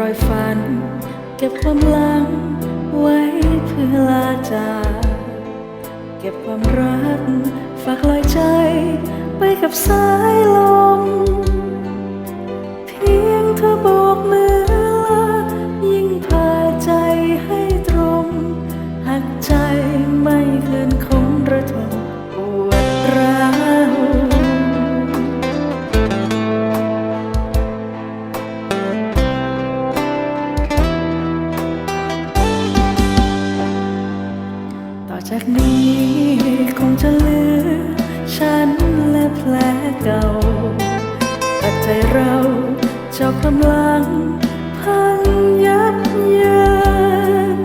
รอยฝัน เก็บความหลังไว้เพื่อลาจากเก็บความรัก ฝากลอยใจไปกับสายลม เพียงเธอโบกมือลายิ่งพาใจให้ตรง หักใจไม่เคลื่อน จากนี้คงจะเหลือฉันและแผลเก่าแต่ใจเราเจ้ากำลังพังยับเยิน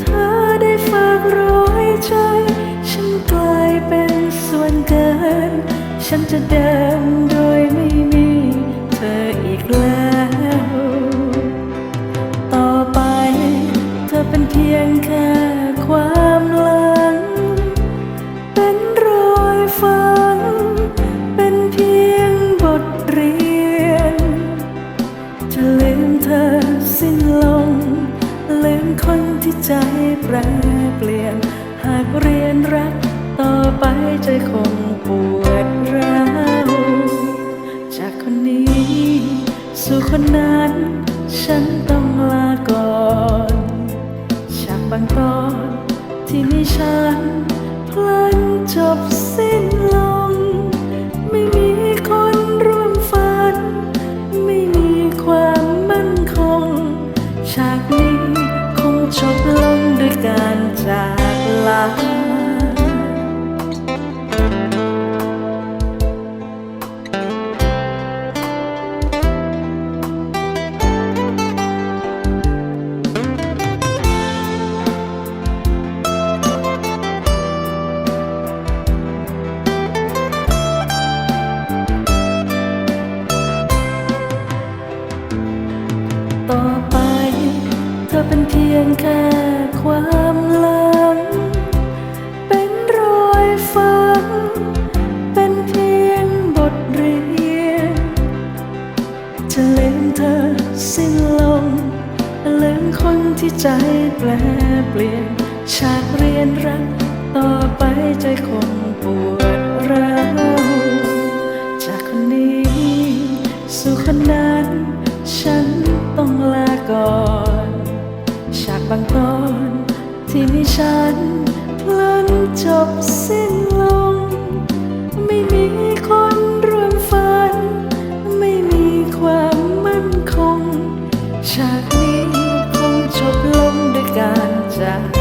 เธอได้ฝากร้อยใจ ฉันกลายเป็นส่วนเกิน ฉันจะเดิน คนที่ใจแปรเปลี่ยน หากเรียนรักต่อไปใจคงปวดร้าวจากคนนี้ สู่คนนั้น ฉันต้องลาก่อนฉากบางตอนที่มีฉันพลันจบสิ้นลง ไม่มีคนร่วมฝัน ไม่มีความมั่นคงฉากนี้ งด้วย อเธอเป็นเพียงแค่ความหลัง เป็นรอยฝันเป็นเพียงบทเรียน จะลืมเธอสิ้นลงลืมคนที่ใจแปรเปลี่ยน ฉากเรียนรักต่อไปใจคงปวดร้าวจากคนนี้ สู่คนนั้น ฉันต้องลาก่อน บางตอนที่มีฉันพลันจบสิ้นลง ไม่มีคนร่วมฝัน ไม่มีความมั่นคง ฉากนี้คงจบลงด้วยการจาก